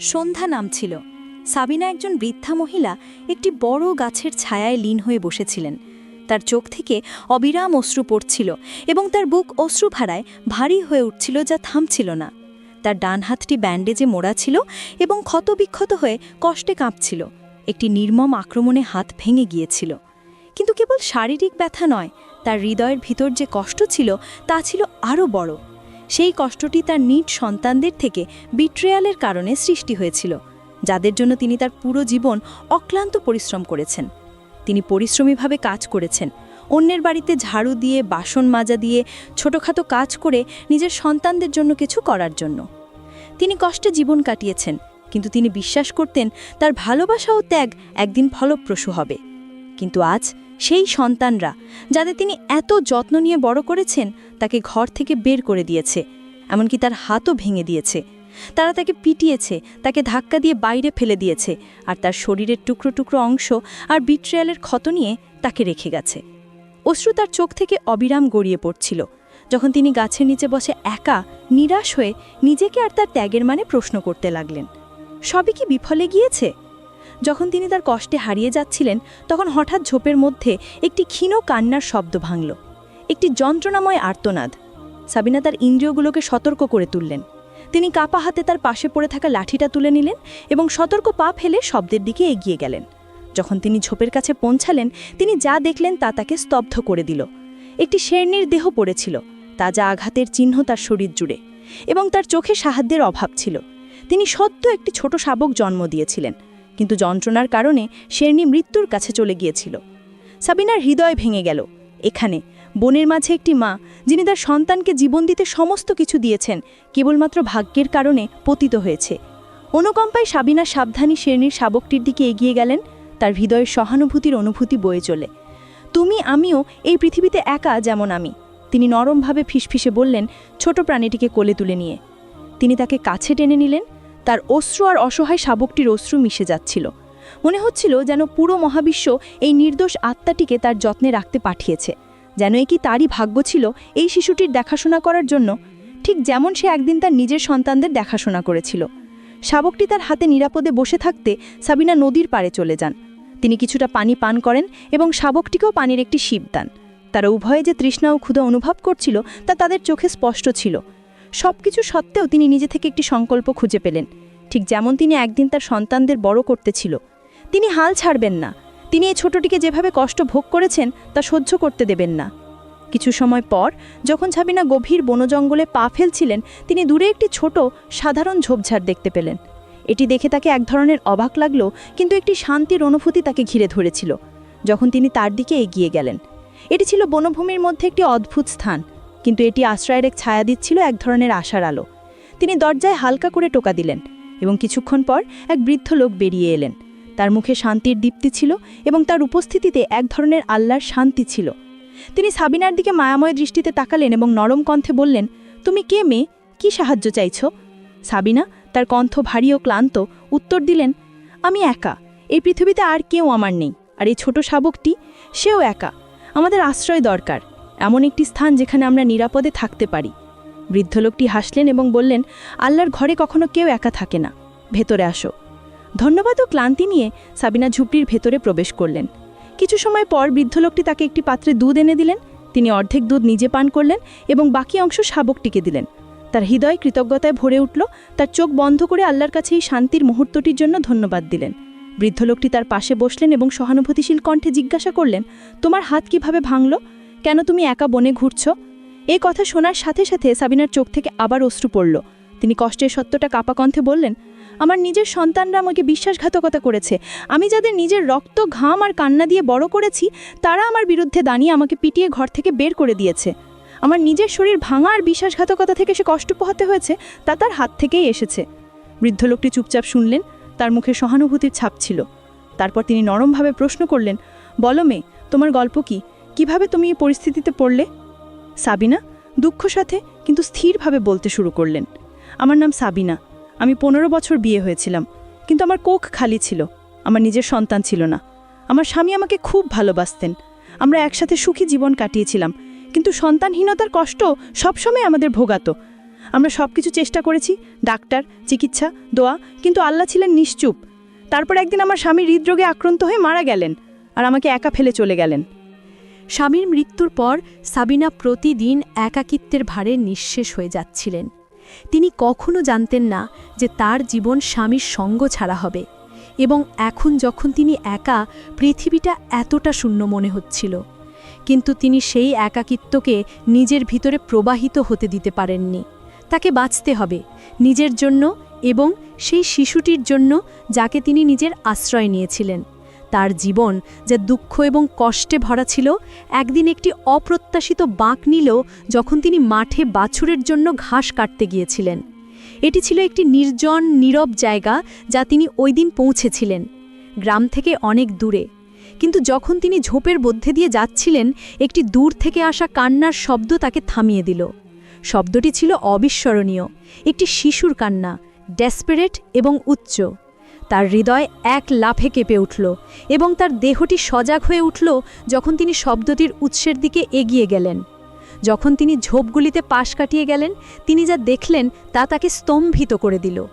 সন্ধ্যা নামছিল। সাবিনা একজন বৃদ্ধা মহিলা একটি বড় গাছের ছায়ায় লীন হয়ে বসেছিলেন। তার চোখ থেকে অবিরাম অশ্রু পড়ছিল এবং তার বুক অশ্রু ভাড়ায় ভারী হয়ে উঠছিল যা থামছিল না। তার ডান হাতটি ব্যান্ডেজে মোড়া ছিল এবং ক্ষতবিক্ষত হয়ে কষ্টে কাঁপছিল। একটি নির্মম আক্রমণে হাত ভেঙে গিয়েছিল। কিন্তু কেবল শারীরিক ব্যথা নয়, তার হৃদয়ের ভিতর যে কষ্ট ছিল তা ছিল আরও বড়। সেই কষ্টটি তার নিট সন্তানদের থেকে বিট্রেয়ালের কারণে সৃষ্টি হয়েছিল, যাদের জন্য তিনি তার পুরো জীবন অক্লান্ত পরিশ্রম করেছেন। তিনি পরিশ্রমীভাবে কাজ করেছেন, অন্যের বাড়িতে ঝাড়ু দিয়ে, বাসন মাজা দিয়ে, ছোটোখাটো কাজ করে নিজের সন্তানদের জন্য কিছু করার জন্য। তিনি কষ্টে জীবন কাটিয়েছেন, কিন্তু তিনি বিশ্বাস করতেন তার ভালোবাসা ও ত্যাগ একদিন ফলপ্রসূ হবে। কিন্তু আজ সেই সন্তানরা, যাদের তিনি এত যত্ন নিয়ে বড় করেছেন, তাকে ঘর থেকে বের করে দিয়েছে, এমনকি তার হাতও ভেঙে দিয়েছে। তারা তাকে পিটিয়েছে, তাকে ধাক্কা দিয়ে বাইরে ফেলে দিয়েছে, আর তার শরীরের টুকরো টুকরো অংশ আর বিট্রেয়ালের ক্ষত নিয়ে তাকে রেখে গেছে। অশ্রু তার চোখ থেকে অবিরাম গড়িয়ে পড়ছিল। যখন তিনি গাছের নিচে বসে একা, নিরাশ হয়ে নিজেকে আর তার ত্যাগের মানে প্রশ্ন করতে লাগলেন, সবই কি বিফলে গিয়েছে? যখন তিনি তার কষ্টে হারিয়ে যাচ্ছিলেন, তখন হঠাৎ ঝোপের মধ্যে একটি ক্ষীণ কান্নার শব্দ ভাঙল। একটি যন্ত্রণাময় আর্তনাদ। সাবিনা তার ইন্দ্রিয়গুলোকে সতর্ক করে তুললেন। তিনি কাপা হাতে তার পাশে পড়ে থাকা লাঠিটা তুলে নিলেন এবং সতর্ক পা ফেলে শব্দের দিকে এগিয়ে গেলেন। যখন তিনি ঝোপের কাছে পৌঁছালেন, তিনি যা দেখলেন তা তাকে স্তব্ধ করে দিল। একটি শেরনির দেহ পড়েছিল, তাজা আঘাতের চিহ্ন তার শরীর জুড়ে এবং তার চোখে সাহায্যের অভাব ছিল। তিনি সদ্য একটি ছোট শাবক জন্ম দিয়েছিলেন। কিন্তু যন্ত্রণার কারণে শেরনি মৃত্যুর কাছে চলে গিয়েছিল। সাবিনার হৃদয় ভেঙে গেল। এখানে, বনের মাঝে একটি মা, যিনি তার সন্তানকে জীবন দিতে সমস্ত কিছু দিয়েছেন, কেবলমাত্র ভাগ্যের কারণে পতিত হয়েছে। অনুকম্পায় সাবিনা সাবধানী শেরনির শাবকটির দিকে এগিয়ে গেলেন, তার হৃদয়ের সহানুভূতির অনুভূতি বয়ে চলে। তুমি, আমিও এই পৃথিবীতে একা যেমন আমি, তিনি নরমভাবে ফিসফিসে বললেন ছোট প্রাণীটিকে কোলে তুলে নিয়ে। তিনি তাকে কাছে টেনে নিলেন তার অশ্রু আর অসহায় শাবকটির অশ্রু মিশে যাচ্ছিল। মনে হচ্ছিল যেন পুরো মহাবিশ্ব এই নির্দোষ আত্মাটিকে তার যত্নে রাখতে পাঠিয়েছে। যেন এ কি তারই ভাগ্য ছিল এই শিশুটির দেখাশোনা করার জন্য? ঠিক যেমন সে একদিন তার নিজের সন্তানদের দেখাশোনা করেছিল। শাবকটি তার হাতে নিরাপদে বসে থাকতে সাবিনা নদীর পাড়ে চলে যান। তিনি কিছুটা পানি পান করেন এবং শাবকটিকেও পানির একটি শিব দান। তারা উভয়ে যে তৃষ্ণা ও ক্ষুধা অনুভব করছিল তা তাদের চোখে স্পষ্ট ছিল। সব কিছু সত্ত্বেও তিনি নিজে থেকে একটি সংকল্প খুঁজে পেলেন। ঠিক যেমন তিনি একদিন তার সন্তানদের বড় করতেছিল। তিনি হাল ছাড়বেন না। তিনি এই ছোটটিকে যেভাবে কষ্ট ভোগ করেছেন, তা সহ্য করতে দেবেন না। কিছু সময় পর, যখন ছাবিনা গভীর বনজঙ্গলে পা ফেলছিলেন, তিনি দূরে একটি ছোট, সাধারণ ঝোপঝাড় দেখতে পেলেন। এটি দেখে তাকে এক ধরনের অবাক লাগল, কিন্তু একটি শান্তির অনুভূতি তাকে ঘিরে ধরেছিল। যখন তিনি তার দিকে এগিয়ে গেলেন, এটি ছিল বনভূমির মধ্যে একটি অদ্ভুত স্থান। কিন্তু এটি আশ্রয়ের এক ছায়া দিচ্ছিল এক ধরনের আশার আলো। তিনি দরজায় হালকা করে টোকা দিলেন এবং কিছুক্ষণ পর এক বৃদ্ধ লোক বেরিয়ে এলেন। তার মুখে শান্তির দীপ্তি ছিল এবং তার উপস্থিতিতে এক ধরনের আল্লাহর শান্তি ছিল। তিনি সাবিনার দিকে মায়াময় দৃষ্টিতে তাকালেন এবং নরম কণ্ঠে বললেন, তুমি কে মেয়ে? কি সাহায্য চাইছ? সাবিনা তার কণ্ঠ ভারী ও ক্লান্ত উত্তর দিলেন, আমি একা। এই পৃথিবীতে আর কেউ আমার নেই। আর এই ছোট শাবকটি, সেও একা। আমাদের আশ্রয় দরকার। এমন একটি স্থান যেখানে আমরা নিরাপদে থাকতে পারি। বৃদ্ধ লোকটি হাসলেন এবং বললেন, আল্লাহর ঘরে কখনো কেউ একা থাকে না। ভেতরে আসো। ধন্যবাদ ও ক্লান্তি নিয়ে সাবিনা ঝুপড়ির ভেতরে প্রবেশ করলেন। কিছু সময় পর বৃদ্ধ লোকটি তাকে একটি পাত্রে দুধ এনে দিলেন। তিনি অর্ধেক দুধ নিজে পান করলেন এবং বাকি অংশ শাবকটিকে দিলেন। তার হৃদয় কৃতজ্ঞতায় ভরে উঠল। তার চোখ বন্ধ করে আল্লাহর কাছে এই শান্তির মুহূর্তটির জন্য ধন্যবাদ দিলেন। বৃদ্ধ লোকটি তার পাশে বসলেন এবং সহানুভূতিশীল কণ্ঠে জিজ্ঞাসা করলেন, তোমার হাত কীভাবে ভাঙল? কেন তুমি একা বনে ঘুরছ? এই কথা শোনার সাথে সাথে সাবিনার চোখ থেকে আবার অশ্রু পড়ল। তিনি কষ্টের সত্যটা কাপা কণ্ঠে বললেন, আমার নিজের সন্তানরা আমাকে বিশ্বাসঘাতকতা করেছে। আমি যাদের নিজের রক্ত, ঘাম আর কান্না দিয়ে বড় করেছি, তারা আমার বিরুদ্ধে দাঁড়িয়ে আমাকে পিটিয়ে ঘর থেকে বের করে দিয়েছে। আমার নিজের শরীর ভাঙা আর বিশ্বাসঘাতকতা থেকে সে কষ্ট পোহাতে হয়েছে, তা তার হাত থেকেই এসেছে। বৃদ্ধ লোকটি চুপচাপ শুনলেন, তার মুখে সহানুভূতির ছাপ ছিল। তারপর তিনি নরমভাবে প্রশ্ন করলেন, বলো মেয়ে, তোমার গল্প কি? কীভাবে তুমি এই পরিস্থিতিতে পড়লে? সাবিনা, দুঃখ সাথে কিন্তু স্থিরভাবে বলতে শুরু করলেন। আমার নাম সাবিনা। আমি পনেরো বছর বিয়ে হয়েছিলাম, কিন্তু আমার কোখ খালি ছিল। আমার নিজের সন্তান ছিল না। আমার স্বামী আমাকে খুব ভালোবাসতেন। আমরা একসাথে সুখী জীবন কাটিয়েছিলাম, কিন্তু সন্তানহীনতার কষ্ট সবসময় আমাদের ভোগাতো। আমরা সব কিছু চেষ্টা করেছি, ডাক্তার, চিকিৎসা, দোয়া, কিন্তু আল্লাহ ছিলেন নিশ্চুপ। তারপর একদিন আমার স্বামী হৃদরোগে আক্রান্ত হয়ে মারা গেলেন আর আমাকে একা ফেলে চলে গেলেন। স্বামীর মৃত্যুর পর সাবিনা প্রতিদিন একাকিত্বের ভারে নিঃশেষ হয়ে যাচ্ছিলেন। তিনি কখনো জানতেন না যে তার জীবন স্বামীর সঙ্গ ছাড়া হবে এবং এখন যখন তিনি একা, পৃথিবীটা এতটা শূন্য মনে হচ্ছিল। কিন্তু তিনি সেই একাকিত্বকে নিজের ভিতরে প্রবাহিত হতে দিতে পারেননি। তাকে বাঁচতে হবে নিজের জন্য এবং সেই শিশুটির জন্য যাকে তিনি নিজের আশ্রয় নিয়েছিলেন। তার জীবন যা দুঃখ এবং কষ্টে ভরা ছিল, একদিন একটি অপ্রত্যাশিত বাঁক নিল যখন তিনি মাঠে বাছুরের জন্য ঘাস কাটতে গিয়েছিলেন। এটি ছিল একটি নির্জন, নীরব জায়গা যা তিনি ওই দিন পৌঁছেছিলেন, গ্রাম থেকে অনেক দূরে। কিন্তু যখন তিনি ঝোপের মধ্যে দিয়ে যাচ্ছিলেন, একটি দূর থেকে আসা কান্নার শব্দ তাকে থামিয়ে দিল। শব্দটি ছিল অবিস্মরণীয়। একটি শিশুর কান্না ডেসপারেট এবং উচ্চ। তার হৃদয় এক লাফে কেঁপে উঠল এবং তার দেহটি সজাগ হয়ে উঠল যখন তিনি শব্দটির উৎসের দিকে এগিয়ে গেলেন। যখন তিনি ঝোপগুলিতে পাশ কাটিয়ে গেলেন, তিনি যা দেখলেন তা তাকে স্তম্ভিত করে দিল।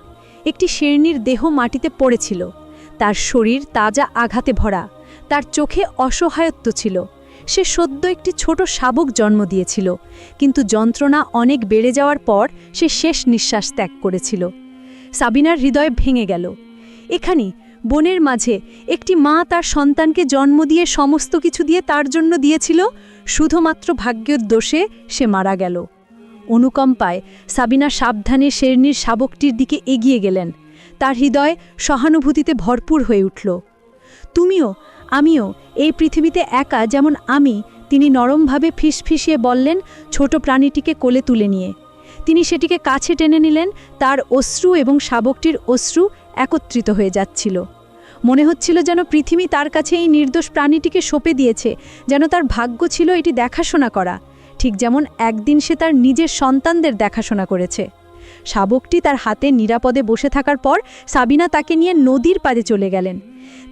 একটি শেরনির দেহ মাটিতে পড়েছিল। তার শরীর তাজা আঘাতে ভরা। তার চোখে অসহায়ত্ব ছিল। সে সদ্য একটি ছোট শাবক জন্ম দিয়েছিল। কিন্তু যন্ত্রণা অনেক বেড়ে যাওয়ার পর সে শেষ নিঃশ্বাস ত্যাগ করেছিল। সাবিনার হৃদয় ভেঙে গেল। এখানেই, বনের মাঝে, একটি মা তার সন্তানকে জন্ম দিয়ে সমস্ত কিছু দিয়ে তার জন্য দিয়েছিল, শুধুমাত্র ভাগ্যের দোষে সে মারা গেল। অনুকম্পায় সাবিনা সাবধানে শেরনির শাবকটির দিকে এগিয়ে গেলেন। তার হৃদয় সহানুভূতিতে ভরপুর হয়ে উঠল। তুমিও, আমিও, এই পৃথিবীতে একা যেমন আমি, তিনি নরমভাবে ফিসফিসিয়ে বললেন ছোট প্রাণীটিকে কোলে তুলে নিয়ে। তিনি সেটিকে কাছে টেনে নিলেন, তার অশ্রু এবং শাবকটির অশ্রু একত্রিত হয়ে যাচ্ছিল। মনে হচ্ছিল যেন পৃথিবী তার কাছে এই নির্দোষ প্রাণীটিকে সঁপে দিয়েছে, যেন তার ভাগ্য ছিল এটি দেখাশোনা করা। ঠিক যেমন একদিন সে তার নিজের সন্তানদের দেখাশোনা করেছে। শাবকটি তার হাতে নিরাপদে বসে থাকার পর সাবিনা তাকে নিয়ে নদীর পাড়ে চলে গেলেন।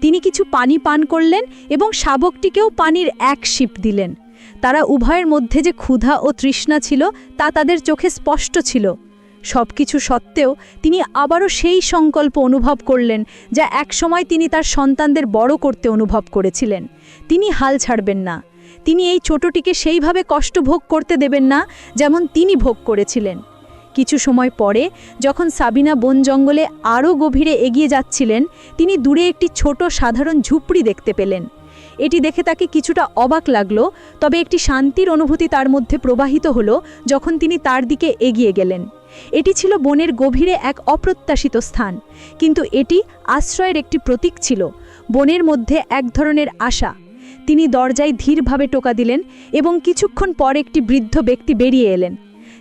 তিনি কিছু পানি পান করলেন এবং শাবকটিকেও পানির এক শিপ দিলেন। তারা উভয়ের মধ্যে যে ক্ষুধা ও তৃষ্ণা ছিল তা তাদের চোখে স্পষ্ট ছিল। সব কিছু সত্ত্বেও তিনি আবারও সেই সংকল্প অনুভব করলেন যা একসময় তিনি তার সন্তানদের বড় করতে অনুভব করেছিলেন। তিনি হাল ছাড়বেন না। তিনি এই ছোটটিকে সেইভাবে কষ্ট ভোগ করতে দেবেন না যেমন তিনি ভোগ করেছিলেন। কিছু সময় পরে যখন সাবিনা বন জঙ্গলে আরও গভীরে এগিয়ে যাচ্ছিলেন, তিনি দূরে একটি ছোট সাধারণ ঝুপড়ি দেখতে পেলেন। এটি দেখে তাকে কিছুটা অবাক লাগল, তবে একটি শান্তির অনুভূতি তার মধ্যে প্রবাহিত হলো যখন তিনি তার দিকে এগিয়ে গেলেন। এটি ছিল বনের গভীরে এক অপ্রত্যাশিত স্থান, কিন্তু এটি আশ্রয়ের একটি প্রতীক ছিল, বনের মধ্যে এক ধরনের আশা। তিনি দরজায় ধীরভাবে টোকা দিলেন এবং কিছুক্ষণ পর একটি বৃদ্ধ ব্যক্তি বেরিয়ে এলেন।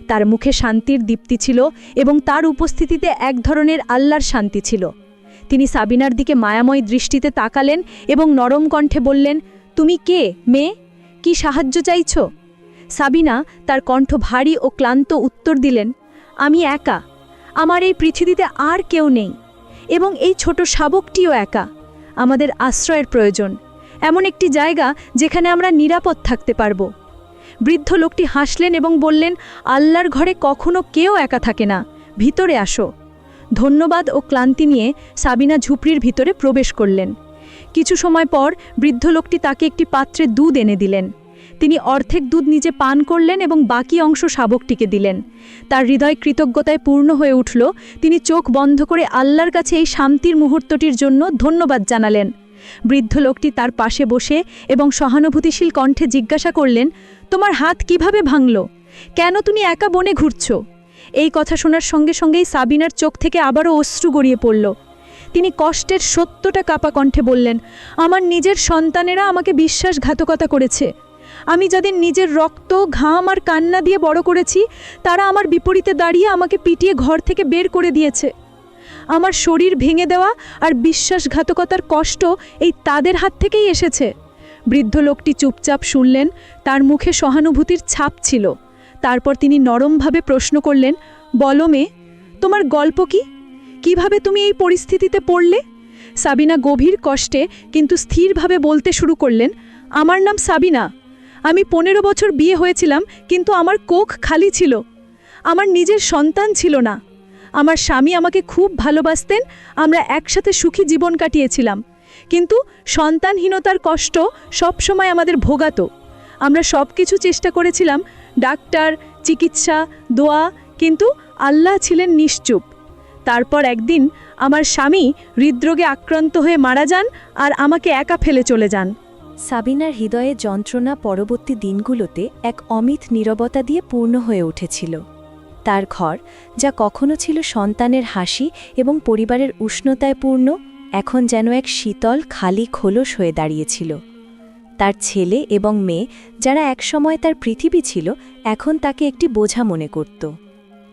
তার মুখে শান্তির দীপ্তি ছিল এবং তার উপস্থিতিতে এক ধরনের আল্লাহর শান্তি ছিল। তিনি সাবিনার দিকে মায়াময় দৃষ্টিতে তাকালেন এবং নরম কণ্ঠে বললেন, তুমি কে, মেয়ে? কি সাহায্য চাইছ? সাবিনা তার কণ্ঠ ভারী ও ক্লান্ত উত্তর দিলেন আমি একা। আমার এই পৃথিবীতে আর কেউ নেই। এবং এই ছোট শাবকটিও একা। আমাদের আশ্রয়ের প্রয়োজন। এমন একটি জায়গা যেখানে আমরা নিরাপদ থাকতে পারব। বৃদ্ধ লোকটি হাসলেন এবং বললেন, আল্লাহর ঘরে কখনো কেউ একা থাকে না। ভিতরে আসো। ধন্যবাদ ও ক্লান্তি নিয়ে সাবিনা ঝুপড়ির ভিতরে প্রবেশ করলেন। কিছু সময় পর বৃদ্ধ লোকটি তাকে একটি পাত্রে দুধ এনে দিলেন। তিনি অর্ধেক দুধ নিজে পান করলেন এবং বাকি অংশ শাবকটিকে দিলেন। তার হৃদয় কৃতজ্ঞতায় পূর্ণ হয়ে উঠল। তিনি চোখ বন্ধ করে আল্লাহর কাছে এই শান্তির মুহূর্তটির জন্য ধন্যবাদ জানালেন। বৃদ্ধ লোকটি তার পাশে বসে এবং সহানুভূতিশীল কণ্ঠে জিজ্ঞাসা করলেন, তোমার হাত কীভাবে ভাঙল? কেন তুমি একা বনে ঘুরছ? এই কথা শোনার সঙ্গে সঙ্গেই সাবিনার চোখ থেকে আবারও অশ্রু গড়িয়ে পড়ল। তিনি কষ্টের সত্যটা কাপা কণ্ঠে বললেন, আমার নিজের সন্তানেরা আমাকে বিশ্বাসঘাতকতা করেছে। আমি যাদের নিজের রক্ত, ঘাম আর কান্না দিয়ে বড় করেছি, তারা আমার বিপরীতে দাঁড়িয়ে আমাকে পিটিয়ে ঘর থেকে বের করে দিয়েছে। আমার শরীর ভেঙে দেওয়া আর বিশ্বাসঘাতকতার কষ্ট এই তাদের হাত থেকেই এসেছে। বৃদ্ধ লোকটি চুপচাপ শুনলেন, তার মুখে সহানুভূতির ছাপ ছিল। তারপর তিনি নরমভাবে প্রশ্ন করলেন, বলো মে তোমার গল্প কি? কীভাবে তুমি এই পরিস্থিতিতে পড়লে? সাবিনা গভীর কষ্টে কিন্তু স্থিরভাবে বলতে শুরু করলেন, আমার নাম সাবিনা আমি পনেরো বছর বিয়ে হয়েছিলাম, কিন্তু আমার কোখ খালি ছিল। আমার নিজের সন্তান ছিল না। আমার স্বামী আমাকে খুব ভালোবাসতেন, আমরা একসাথে সুখী জীবন কাটিয়েছিলাম। কিন্তু সন্তানহীনতার কষ্ট সবসময় আমাদের ভোগাতো। আমরা সব কিছু চেষ্টা করেছিলাম, ডাক্তার, চিকিৎসা, দোয়া, কিন্তু আল্লাহ ছিলেন নিশ্চুপ। তারপর একদিন আমার স্বামী হৃদরোগে আক্রান্ত হয়ে মারা যান আর আমাকে একা ফেলে চলে যান। সাবিনার হৃদয়ে যন্ত্রণা পরবর্তী দিনগুলোতে এক অমিত নীরবতা দিয়ে পূর্ণ হয়ে উঠেছিল। তার ঘর, যা কখনো ছিল সন্তানের হাসি এবং পরিবারের উষ্ণতায় পূর্ণ, এখন যেন এক শীতল, খালি খোলস হয়ে দাঁড়িয়েছিল। তার ছেলে এবং মেয়ে, যারা একসময় তার পৃথিবী ছিল, এখন তাকে একটি বোঝা মনে করত।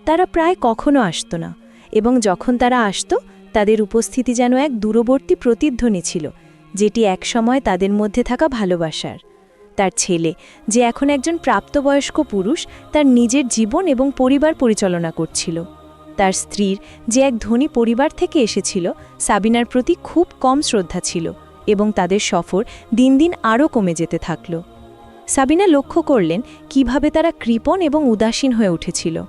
তারা প্রায় কখনো আসত না, এবং যখন তারা আসত, তাদের উপস্থিতি যেন এক দূরবর্তী প্রতিধ্বনি ছিল যেটি একসময় তাদের মধ্যে থাকা ভালোবাসার। তার ছেলে, যে এখন একজন প্রাপ্তবয়স্ক পুরুষ, তার নিজের জীবন এবং পরিবার পরিচালনা করছিল। তার স্ত্রীর যে এক ধনী পরিবার থেকে এসেছিল, সাবিনার প্রতি খুব কম শ্রদ্ধা ছিল এবং তাদের সফর দিন দিন আরও কমে যেতে থাকল। সাবিনা লক্ষ্য করলেন কীভাবে তারা কৃপণ এবং উদাসীন হয়ে উঠেছিল।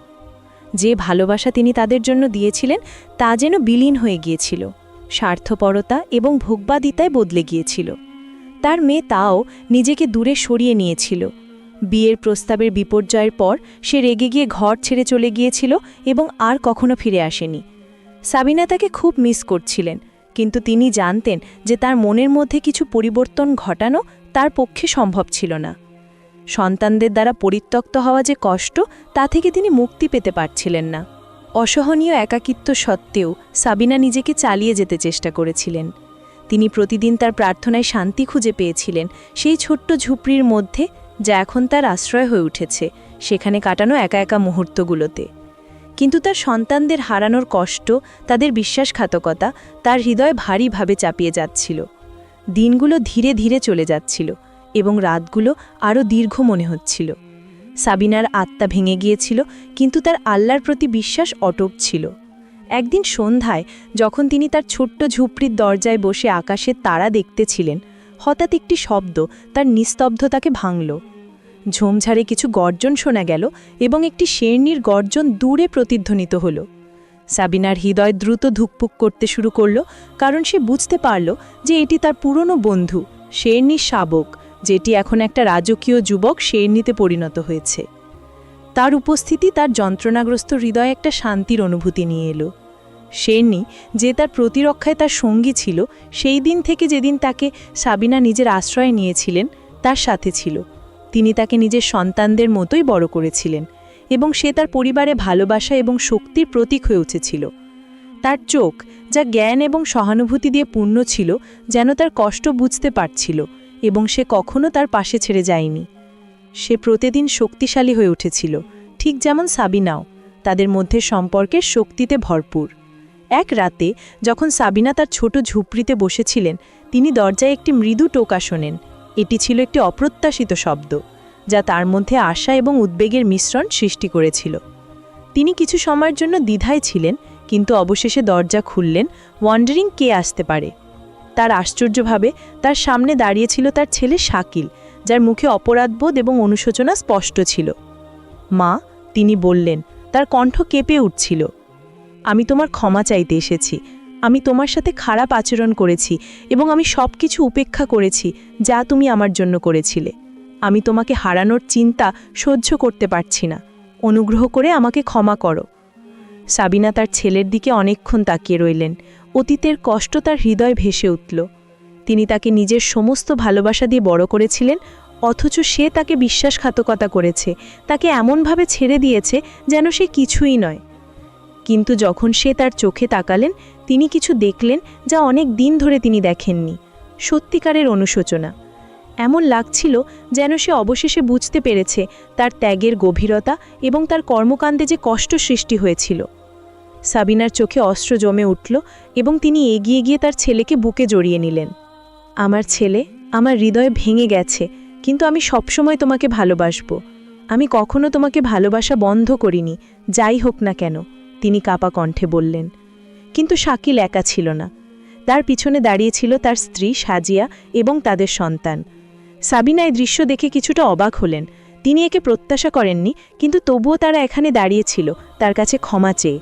যে ভালোবাসা তিনি তাদের জন্য দিয়েছিলেন, তা যেন বিলীন হয়ে গিয়েছিল। স্বার্থপরতা এবং ভোগবাদিতায় বদলে গিয়েছিল। তার মেয়ে তাও নিজেকে দূরে সরিয়ে নিয়েছিল। বিয়ের প্রস্তাবের বিপর্যয়ের পর সে রেগে গিয়ে ঘর ছেড়ে চলে গিয়েছিল এবং আর কখনো ফিরে আসেনি। সাবিনা তাকে খুব মিস করছিলেন, কিন্তু তিনি জানতেন যে তার মনের মধ্যে কিছু পরিবর্তন ঘটানো তার পক্ষে সম্ভব ছিল না। সন্তানদের দ্বারা পরিত্যক্ত হওয়া যে কষ্ট, তা থেকে তিনি মুক্তি পেতে পারছিলেন না। অসহনীয় একাকিত্ব সত্ত্বেও সাবিনা নিজেকে চালিয়ে যেতে চেষ্টা করেছিলেন। তিনি প্রতিদিন তার প্রার্থনায় শান্তি খুঁজে পেয়েছিলেন সেই ছোট্ট ঝুপড়ির মধ্যে যা এখন তার আশ্রয় হয়ে উঠেছে, সেখানে কাটানো একা একা মুহূর্তগুলোতে। কিন্তু তার সন্তানদের হারানোর কষ্ট, তাদের বিশ্বাসঘাতকতা, তার হৃদয় ভারীভাবে চাপিয়ে যাচ্ছিল। দিনগুলো ধীরে ধীরে চলে যাচ্ছিল এবং রাতগুলো আরও দীর্ঘ মনে হচ্ছিল। সাবিনার আত্মা ভেঙে গিয়েছিল, কিন্তু তার আল্লাহর প্রতি বিশ্বাস অটক ছিল। একদিন সন্ধ্যায়, যখন তিনি তার ছোট্ট ঝুপড়ির দরজায় বসে আকাশের তারা দেখতেছিলেন, হঠাৎ একটি শব্দ তার নিস্তব্ধতাকে ভাঙল। ঝোমঝাড়ে কিছু গর্জন শোনা গেল এবং একটি শেরনির গর্জন দূরে প্রতিধ্বনিত হল। সাবিনার হৃদয় দ্রুত ধুকপুক করতে শুরু করল, কারণ সে বুঝতে পারল যে এটি তার পুরনো বন্ধু, শেরনির শাবক। যেটি এখন একটা রাজকীয় যুবক শেরনিতে পরিণত হয়েছে। তার উপস্থিতি তার যন্ত্রণাগ্রস্ত হৃদয়ে একটা শান্তির অনুভূতি নিয়ে এলো। শেরনি যে তার প্রতিরক্ষায় তার সঙ্গী ছিল, সেই দিন থেকে যেদিন তাকে সাবিনা নিজের আশ্রয় নিয়েছিলেন, তার সাথে ছিল। তিনি তাকে নিজের সন্তানদের মতোই বড় করেছিলেন এবং সে তার পরিবারে ভালোবাসা এবং শক্তির প্রতীক হয়ে উঠেছিল। তার চোখ, যা জ্ঞান এবং সহানুভূতি দিয়ে পূর্ণ ছিল, যেন তার কষ্ট বুঝতে পারছিল। এবং সে কখনো তার পাশে ছেড়ে যায়নি। সে প্রতিদিন শক্তিশালী হয়ে উঠেছিল, ঠিক যেমন সাবিনাও, তাদের মধ্যে সম্পর্কের শক্তিতে ভরপুর। এক রাতে, যখন সাবিনা তার ছোট ঝুপড়িতে বসেছিলেন, তিনি দরজায় একটি মৃদু টোকা শোনেন। এটি ছিল একটি অপ্রত্যাশিত শব্দ, যা তার মধ্যে আশা এবং উদ্বেগের মিশ্রণ সৃষ্টি করেছিল। তিনি কিছু সময়ের জন্য দ্বিধায় ছিলেন, কিন্তু অবশেষে দরজা খুললেন ওয়ান্ডারিং কে আসতে পারে। তার আশ্চর্যভাবে তার সামনে দাঁড়িয়েছিল তার ছেলে শাকিল, যার মুখে অপরাধবোধ এবং অনুশোচনা স্পষ্ট ছিল। মা, তিনি বললেন, তার কণ্ঠ কেঁপে উঠছিল। আমি তোমার ক্ষমা চাইতে এসেছি। আমি তোমার সাথে খারাপ আচরণ করেছি এবং আমি সব কিছু উপেক্ষা করেছি যা তুমি আমার জন্য করেছিলে। আমি তোমাকে হারানোর চিন্তা সহ্য করতে পারছি না। অনুগ্রহ করে আমাকে ক্ষমা করো। সাবিনা তার ছেলের দিকে অনেকক্ষণ তাকিয়ে রইলেন। অতীতের কষ্ট তার হৃদয় ভেসে উঠল। তিনি তাকে নিজের সমস্ত ভালোবাসা দিয়ে বড় করেছিলেন, অথচ সে তাকে বিশ্বাসঘাতকতা করেছে, তাকে এমনভাবে ছেড়ে দিয়েছে যেন সে কিছুই নয়। কিন্তু যখন সে তার চোখে তাকালেন, তিনি কিছু দেখলেন যা অনেক দিন ধরে তিনি দেখেননি, সত্যিকারের অনুশোচনা। এমন লাগছিল যেন সে অবশেষে বুঝতে পেরেছে তার ত্যাগের গভীরতা এবং তার কর্মকাণ্ডে যে কষ্ট সৃষ্টি হয়েছিল। সাবিনার চোখে অস্ত্র জমে উঠল এবং তিনি এগিয়ে গিয়ে তার ছেলেকে বুকে জড়িয়ে নিলেন। আমার ছেলে, আমার হৃদয় ভেঙে গেছে, কিন্তু আমি সবসময় তোমাকে ভালোবাসব। আমি কখনো তোমাকে ভালোবাসা বন্ধ করিনি, যাই হোক না কেন, তিনি কাপা কণ্ঠে বললেন। কিন্তু শাকিল একা ছিল না। তার পিছনে দাঁড়িয়েছিল তার স্ত্রী সাজিয়া এবং তাদের সন্তান। সাবিনা এই দৃশ্য দেখে কিছুটা অবাক হলেন। তিনি একে প্রত্যাশা করেননি, কিন্তু তবুও তারা এখানে দাঁড়িয়েছিল, তার কাছে ক্ষমা চেয়ে।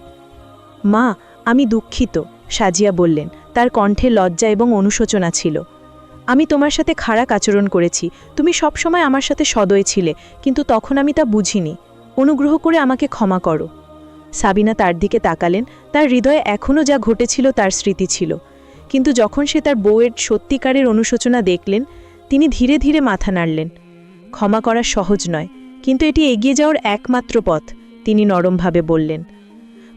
মা, আমি দুঃখিত, সাজিয়া বললেন। তার কণ্ঠে লজ্জা এবং অনুশোচনা ছিল। আমি তোমার সাথে খারাপ আচরণ করেছি। তুমি সবসময় আমার সাথে সদয় ছিলে, কিন্তু তখন আমি তা বুঝিনি। অনুগ্রহ করে আমাকে ক্ষমা করো। সাবিনা তার দিকে তাকালেন। তার হৃদয়ে এখনও যা ঘটেছিল তার স্মৃতি ছিল। কিন্তু যখন সে তার বউয়ের সত্যিকারের অনুশোচনা দেখলেন, তিনি ধীরে ধীরে মাথা নাড়লেন। ক্ষমা করা সহজ নয়, কিন্তু এটি এগিয়ে যাওয়ার একমাত্র পথ, তিনি নরমভাবে বললেন।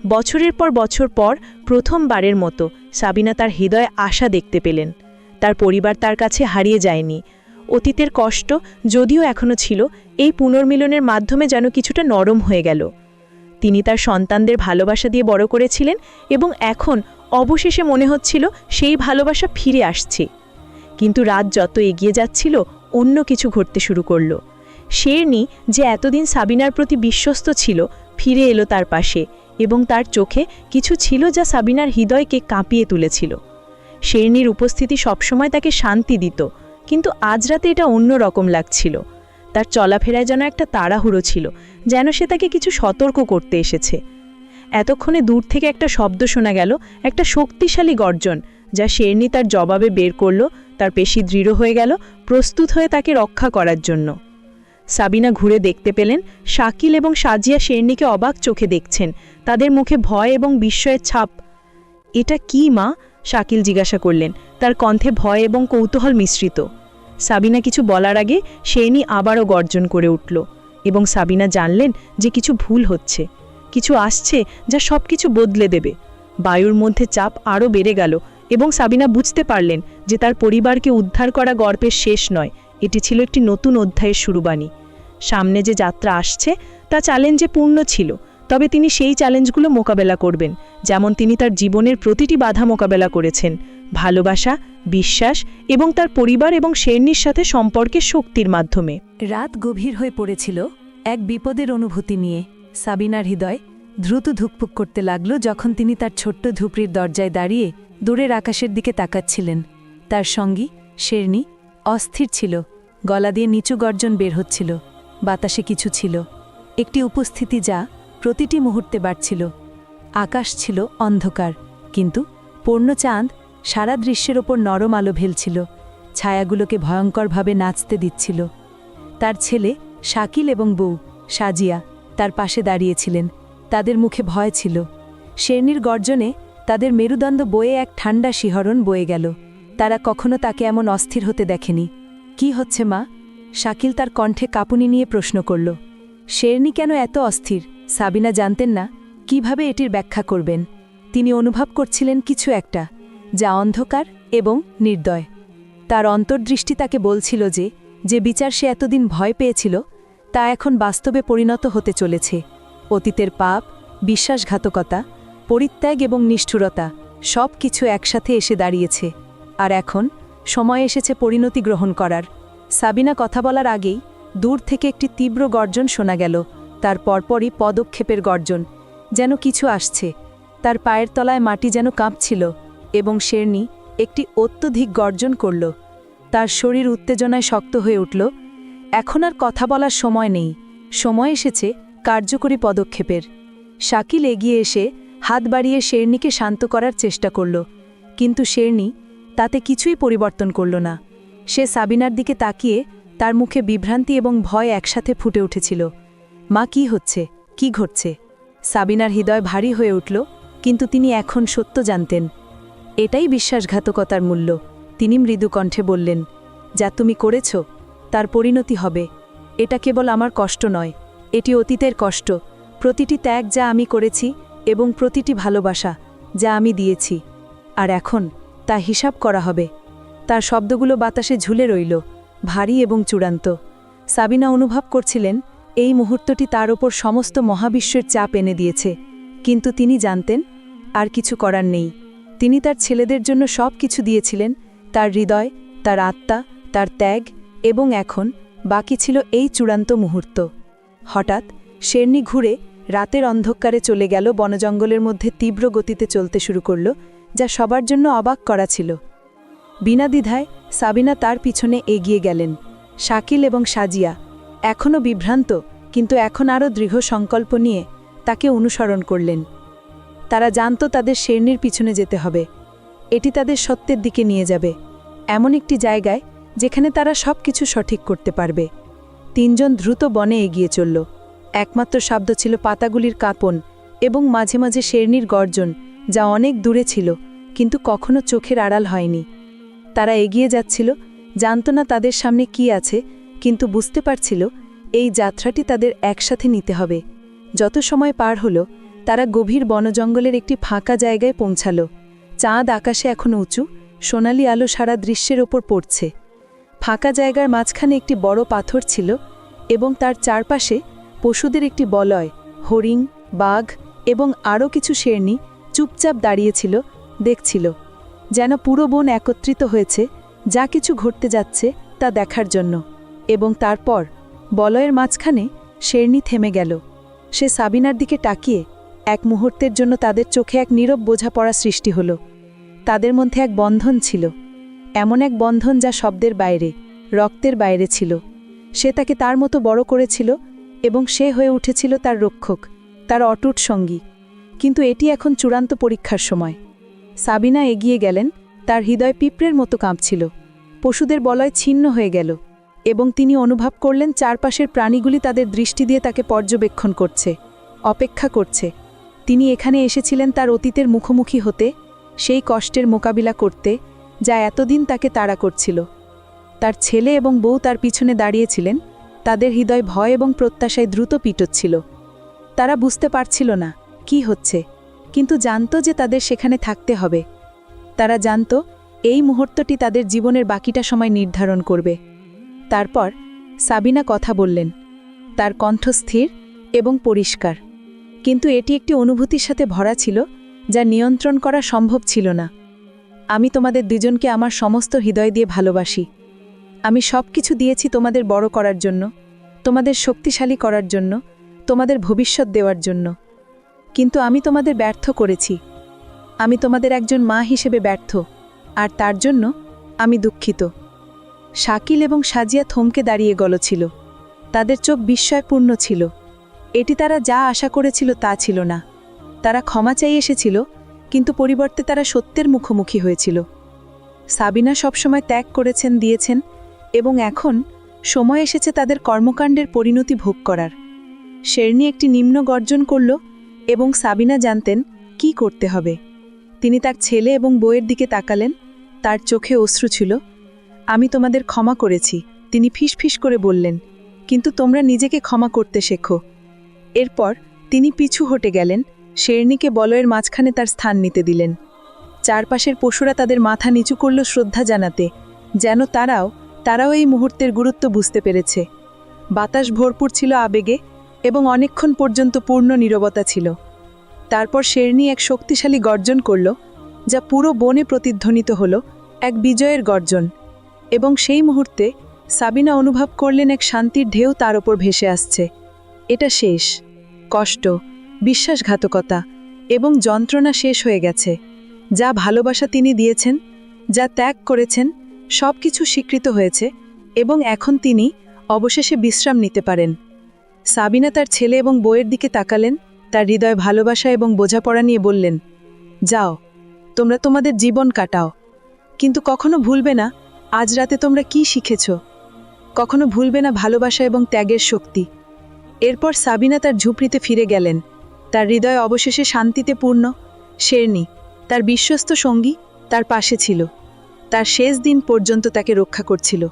বছরের পর বছর পর প্রথমবারের মতো সাবিনা তার হৃদয়ে আশা দেখতে পেলেন। তার পরিবার তার কাছে হারিয়ে যায়নি। অতীতের কষ্ট যদিও এখনও ছিল, এই পুনর্মিলনের মাধ্যমে যেন কিছুটা নরম হয়ে গেল। তিনি তার সন্তানদের ভালোবাসা দিয়ে বড় করেছিলেন এবং এখন অবশেষে মনে হচ্ছিল সেই ভালোবাসা ফিরে আসছে। কিন্তু রাত যত এগিয়ে যাচ্ছিল, অন্য কিছু ঘটতে শুরু করল। শেরনি যে এতদিন সাবিনার প্রতি বিশ্বস্ত ছিল, ফিরে এলো তার পাশে। এবং তার চোখে কিছু ছিল যা সাবিনার হৃদয়কে কাঁপিয়ে তুলেছিল। শেরনির উপস্থিতি সবসময় তাকে শান্তি দিত, কিন্তু আজ রাতে এটা অন্য রকম লাগছিল। তার চলাফেরায় যেন একটা তাড়াহুড়ো ছিল, যেন সে তাকে কিছু সতর্ক করতে এসেছে। এতক্ষণে দূর থেকে একটা শব্দ শোনা গেল, একটা শক্তিশালী গর্জন, যা শেরনি তার জবাবে বের করল, তার পেশি দৃঢ় হয়ে গেল, প্রস্তুত হয়ে তাকে রক্ষা করার জন্য। সাবিনা ঘুরে দেখতে পেলেন, শাকিল এবং সাজিয়া শেরনিকে অবাক চোখে দেখছেন। তাদের মুখে ভয় এবং বিস্ময়ের ছাপ। এটা কি মা? শাকিল জিজ্ঞাসা করলেন। তার কণ্ঠে ভয় এবং কৌতূহল মিশ্রিত। সাবিনা কিছু বলার আগে শেরনি আবারও গর্জন করে উঠল এবং সাবিনা জানলেন যে কিছু ভুল হচ্ছে। কিছু আসছে যা সব কিছু বদলে দেবে। বায়ুর মধ্যে চাপ আরও বেড়ে গেল এবং সাবিনা বুঝতে পারলেন যে তার পরিবারকে উদ্ধার করা গল্পের শেষ নয়। এটি ছিল একটি নতুন অধ্যায়ের শুরুবাণী। সামনে যে যাত্রা আসছে, তা চ্যালেঞ্জে পূর্ণ ছিল, তবে তিনি সেই চ্যালেঞ্জগুলো মোকাবেলা করবেন, যেমন তিনি তার জীবনের প্রতিটি বাধা মোকাবেলা করেছেন, ভালোবাসা, বিশ্বাস এবং তার পরিবার এবং শেরনির সাথে সম্পর্কের শক্তির মাধ্যমে। রাত গভীর হয়ে পড়েছিল এক বিপদের অনুভূতি নিয়ে। সাবিনার হৃদয় দ্রুত ধুকপুক করতে লাগল যখন তিনি তার ছোট্ট ধুপড়ির দরজায় দাঁড়িয়ে দূরের আকাশের দিকে তাকাচ্ছিলেন। তার সঙ্গী, শেরনি, অস্থির ছিল, গলা দিয়ে নিচু গর্জন বের হচ্ছিল। বাতাসে কিছু ছিল। একটি উপস্থিতি যা প্রতিটি মুহূর্তে বাড়ছিল। আকাশ ছিল অন্ধকার, কিন্তু পূর্ণচাঁদ সারা দৃশ্যের ওপর নরম আলো ভেলছিল, ছায়াগুলোকে ভয়ঙ্করভাবে নাচতে দিচ্ছিল। তার ছেলে শাকিল এবং বউ সাজিয়া তার পাশে দাঁড়িয়েছিলেন। তাদের মুখে ভয় ছিল। শেরনির গর্জনে তাদের মেরুদণ্ড বয়ে এক ঠান্ডা শিহরণ বয়ে গেল। তারা কখনো তাকে এমন অস্থির হতে দেখেনি। কি হচ্ছে মা? শাকিল তার কণ্ঠে কাঁপুনি নিয়ে প্রশ্ন করল, শেরনি কেন এত অস্থির? সাবিনা জানতেন না কীভাবে এটির ব্যাখ্যা করবেন। তিনি অনুভব করছিলেন কিছু একটা, যা অন্ধকার এবং নির্দয়। তার অন্তর্দৃষ্টি তাকে বলছিল যে যে বিচার সে এতদিন ভয় পেয়েছিল, তা এখন বাস্তবে পরিণত হতে চলেছে। অতীতের পাপ, বিশ্বাসঘাতকতা, পরিত্যাগ এবং নিষ্ঠুরতা সব কিছু একসাথে এসে দাঁড়িয়েছে, আর এখন সময় এসেছে পরিণতি গ্রহণ করার। সাবিনা কথা বলার আগেই দূর থেকে একটি তীব্র গর্জন শোনা গেল। তার পরপরই পদক্ষেপের গর্জন। যেন কিছু আসছে। তার পায়ের তলায় মাটি যেন কাঁপছিল এবং শেরনি একটি অত্যধিক গর্জন করল। তার শরীর উত্তেজনায় শক্ত হয়ে উঠল। এখন আর কথা বলার সময় নেই। সময় এসেছে কার্যকরী পদক্ষেপের। শাকিল এগিয়ে এসে হাত বাড়িয়ে শেরনিকে শান্ত করার চেষ্টা করল। কিন্তু শেরনি তাতে কিছুই পরিবর্তন করল না। সে সাবিনার দিকে তাকিয়ে তার মুখে বিভ্রান্তি এবং ভয় একসাথে ফুটে উঠেছিল। মা, কি হচ্ছে? কি ঘটছে? সাবিনার হৃদয় ভারী হয়ে উঠল, কিন্তু তিনি এখন সত্য জানতেন। এটাই বিশ্বাসঘাতকতার মূল্য। তিনি মৃদু কণ্ঠে বললেন, যা তুমি করেছ, তার পরিণতি হবে। এটা কেবল আমার কষ্ট নয়, এটি অতীতের কষ্ট। প্রতিটি ত্যাগ যা আমি করেছি এবং প্রতিটি ভালোবাসা যা আমি দিয়েছি। আর এখন তা হিসাব করা হবে। তার শব্দগুলো বাতাসে ঝুলে রইল, ভারী এবং চূড়ান্ত। সাবিনা অনুভব করছিলেন, এই মুহূর্তটি তার ওপর সমস্ত মহাবিশ্বের চাপ এনে দিয়েছে। কিন্তু তিনি জানতেন, আর কিছু করার নেই। তিনি তার ছেলেদের জন্য সব কিছু দিয়েছিলেন, তার হৃদয়, তার আত্মা, তার ত্যাগ এবং এখন বাকি ছিল এই চূড়ান্ত মুহূর্ত। হঠাৎ শেরনি ঘুরে রাতের অন্ধকারে চলে গেল বনজঙ্গলের মধ্যে তীব্র গতিতে চলতে শুরু করল, যা সবার জন্য অবাক করা ছিল। বিনা দ্বিধায় সাবিনা তার পিছনে এগিয়ে গেলেন, শাকিল এবং সাজিয়া। এখনও বিভ্রান্ত, কিন্তু এখন আরও দৃঢ় সংকল্প নিয়ে তাকে অনুসরণ করলেন। তারা জানত তাদের শেরনির পিছনে যেতে হবে। এটি তাদের সত্যের দিকে নিয়ে যাবে। এমন একটি জায়গায় যেখানে তারা সব কিছু সঠিক করতে পারবে। তিনজন দ্রুত বনে এগিয়ে চলল। একমাত্র শব্দ ছিল পাতাগুলির কাঁপন এবং মাঝে মাঝে শেরনির গর্জন, যা অনেক দূরে ছিল, কিন্তু কখনো চোখের আড়াল হয়নি। তারা এগিয়ে যাচ্ছিল, জানত না তাদের সামনে কি আছে, কিন্তু বুঝতে পারছিল এই যাত্রাটি তাদের একসাথে নিতে হবে। যত সময় পার হলো, তারা গভীর বনজঙ্গলের একটি ফাঁকা জায়গায় পৌঁছাল। চাঁদ আকাশে এখন উঁচু, সোনালি আলো সারা দৃশ্যের ওপর পড়ছে। ফাঁকা জায়গার মাঝখানে একটি বড় পাথর ছিল এবং তার চারপাশে পশুদের একটি বলয়, হরিণ, বাঘ এবং আরও কিছু শেরনি চুপচাপ দাঁড়িয়েছিল দেখছিল। যেন পুরো বন একত্রিত হয়েছে, যা কিছু ঘটতে যাচ্ছে তা দেখার জন্য। এবং তারপর বলয়ের মাঝখানে শেরনি থেমে গেল। সে সাবিনার দিকে তাকিয়ে এক মুহূর্তের জন্য তাদের চোখে এক নীরব বোঝাপড়া সৃষ্টি হলো। তাদের মধ্যে এক বন্ধন ছিল, এমন এক বন্ধন যা শব্দের বাইরে, রক্তের বাইরে ছিল। সে তাকে তার মতো বড় করেছিল এবং সে হয়ে উঠেছিল তার রক্ষক, তার অটুট সঙ্গী। কিন্তু এটি এখন চূড়ান্ত পরীক্ষার সময়। সাবিনা এগিয়ে গেলেন, তার হৃদয় পিঁপড়ের মতো কাঁপছিল। পশুদের বলয় ছিন্ন হয়ে গেল এবং তিনি অনুভব করলেন চারপাশের প্রাণীগুলি তাদের দৃষ্টি দিয়ে তাকে পর্যবেক্ষণ করছে, অপেক্ষা করছে। তিনি এখানে এসেছিলেন তার অতীতের মুখোমুখি হতে, সেই কষ্টের মোকাবিলা করতে, যা এতদিন তাকে তাড়া করছিল। তার ছেলে এবং বউ তার পিছনে দাঁড়িয়েছিলেন, তাদের হৃদয় ভয় এবং প্রত্যাশায় দ্রুত পিটোচ্ছিল। তারা বুঝতে পারছিল না, কি হচ্ছে। কিন্তু জানত যে তাদের সেখানে থাকতে হবে। তারা জানত, এই মুহূর্তটি তাদের জীবনের বাকিটা সময় নির্ধারণ করবে। তারপর সাবিনা কথা বললেন, তার কণ্ঠ স্থির এবং পরিষ্কার। কিন্তু এটি একটি অনুভূতির সাথে ভরা ছিল, যা নিয়ন্ত্রণ করা সম্ভব ছিল না। আমি তোমাদের দুজনকে আমার সমস্ত হৃদয় দিয়ে ভালোবাসি। আমি সব কিছু দিয়েছি তোমাদের বড় করার জন্য, তোমাদের শক্তিশালী করার জন্য, তোমাদের ভবিষ্যৎ দেওয়ার জন্য। কিন্তু আমি তোমাদের ব্যর্থ করেছি। আমি তোমাদের একজন মা হিসেবে ব্যর্থ, আর তার জন্য আমি দুঃখিত। শাকিল এবং সাজিয়া থমকে দাঁড়িয়ে গলছিল। তাদের চোখ বিস্ময়পূর্ণ ছিল। এটি তারা যা আশা করেছিল তা ছিল না। তারা ক্ষমা চাই এসেছিল, কিন্তু পরিবর্তে তারা সত্যের মুখোমুখি হয়েছিল। সাবিনা সবসময় ত্যাগ করেছেন, দিয়েছেন, এবং এখন সময় এসেছে তাদের কর্মকাণ্ডের পরিণতি ভোগ করার। শেরনি একটি নিম্ন গর্জন করল এবং সাবিনা জানতেন কি করতে হবে। তিনি তার ছেলে এবং বইয়ের দিকে তাকালেন। তার চোখে অশ্রু ছিল। আমি তোমাদের ক্ষমা করেছি। তিনি ফিসফিস করে বললেন। কিন্তু তোমরা নিজেকে ক্ষমা করতে শেখো। এরপর তিনি পিছু হটে গেলেন। শেরনিকে বলয়ের মাঝখানে তার স্থান নিতে দিলেন। চারপাশের পশুরা তাদের মাথা নিচু করল শ্রদ্ধা জানাতে, যেন তারাও তারাও এই মুহূর্তের গুরুত্ব বুঝতে পেরেছে। বাতাস ভরপুর ছিল আবেগে। এবং অনেকক্ষণ পর্যন্ত পূর্ণ নীরবতা ছিল। তারপর শেরনি এক শক্তিশালী গর্জন করল, যা পুরো বনে প্রতিধ্বনিত হল, এক বিজয়ের গর্জন। এবং সেই মুহূর্তে সাবিনা অনুভব করলেন এক শান্তির ঢেউ তার ওপর ভেসে আসছে। এটা শেষ, কষ্ট, বিশ্বাসঘাতকতা এবং যন্ত্রণা শেষ হয়ে গেছে। যা ভালোবাসা তিনি দিয়েছেন, যা ত্যাগ করেছেন সব কিছু স্বীকৃত হয়েছে এবং এখন তিনি অবশেষে বিশ্রাম নিতে পারেন। সাবিনা তার ছেলে এবং বইয়ের দিকে তাকালেন, তার হৃদয় ভালোবাসা এবং বোঝাপড়া নিয়ে বললেন, যাও, তোমরা তোমাদের জীবন কাটাও। কিন্তু কখনো ভুলবে না, আজ রাতে তোমরা কি শিখেছ? কখনো ভুলবে না ভালোবাসা এবং ত্যাগের শক্তি। এরপর সাবিনা তার ঝুপড়িতে ফিরে গেলেন। তার হৃদয় অবশেষে শান্তিতে পূর্ণ, শেরনি, তার বিশ্বস্ত সঙ্গী, তার পাশে ছিল। তার শেষ দিন পর্যন্ত তাকে রক্ষা করছিল।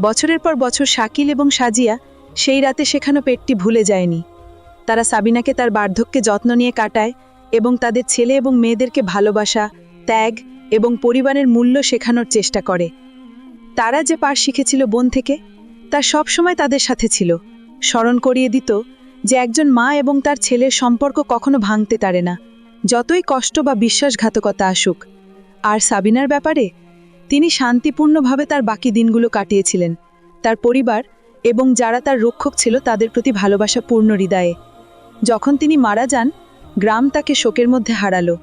বছরের পর বছর শাকিল এবং সাজিয়া সেই রাতে শেখানো পেটটি ভুলে যায়নি। তারা সাবিনাকে তার বার্ধক্যে যত্ন নিয়ে কাটায় এবং তাদের ছেলে এবং মেয়েদেরকে ভালোবাসা, ত্যাগ এবং পরিবারের মূল্য শেখানোর চেষ্টা করে। তারা যে পার শিখেছিল বোন থেকে, তা সবসময় তাদের সাথে ছিল। স্মরণ করিয়ে দিত যে একজন মা এবং তার ছেলের সম্পর্ক কখনো ভাঙতে পারে না, যতই কষ্ট বা বিশ্বাসঘাতকতা আসুক। আর সাবিনার ব্যাপারে তিনি শান্তিপূর্ণভাবে তার বাকি দিনগুলো কাটিয়েছিলেন। তার পরিবার এবং যারা তার রক্ষক ছিল তাদের প্রতি ভালোবাসা পূর্ণ হৃদয়ে। যখন তিনি মারা যান, গ্রাম তাকে শোকের মধ্যে হারালো।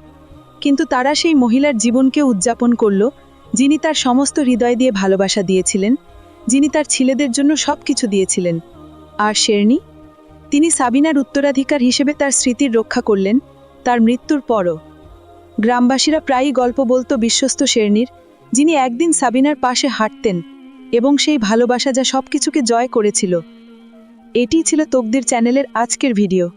কিন্তু তারা সেই মহিলার জীবনকে উদযাপন করল, যিনি তার সমস্ত হৃদয় দিয়ে ভালোবাসা দিয়েছিলেন, যিনি তার ছেলেদের জন্য সব কিছু দিয়েছিলেন। আর শেরনি? তিনি সাবিনার উত্তরাধিকার হিসেবে তার স্মৃতির রক্ষা করলেন, তার মৃত্যুর পরও। গ্রামবাসীরা প্রায়ই গল্প বলতো বিশ্বস্ত শেরনির, যিনি একদিন সাবিনার পাশে হাঁটতেন এবং সেই ভালোবাসা যা সব কিছুকে জয় করেছিল। এটিই ছিল তকদির চ্যানেলের আজকের ভিডিও।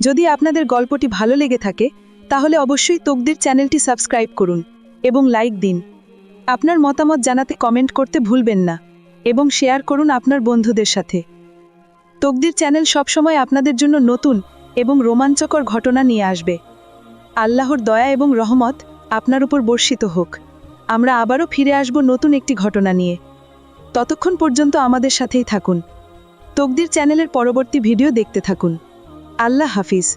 যদি আপনাদের গল্পটি ভালো লেগে থাকে, তাহলে অবশ্যই তকদির চ্যানেলটি সাবস্ক্রাইব করুন এবং লাইক দিন। আপনার মতামত জানাতে কমেন্ট করতে ভুলবেন না এবং শেয়ার করুন আপনার বন্ধুদের সাথে। তকদির চ্যানেল সবসময় আপনাদের জন্য নতুন এবং রোমাঞ্চকর ঘটনা নিয়ে আসবে। আল্লাহর দয়া এবং রহমত আপনার উপর বর্ষিত হোক। আমরা আবারও ফিরে আসব নতুন একটি ঘটনা নিয়ে। ততক্ষণ পর্যন্ত আমাদের সাথেই থাকুন। তকদির চ্যানেলের পরবর্তী ভিডিও দেখতে থাকুন। আল্লাহ হাফিজ।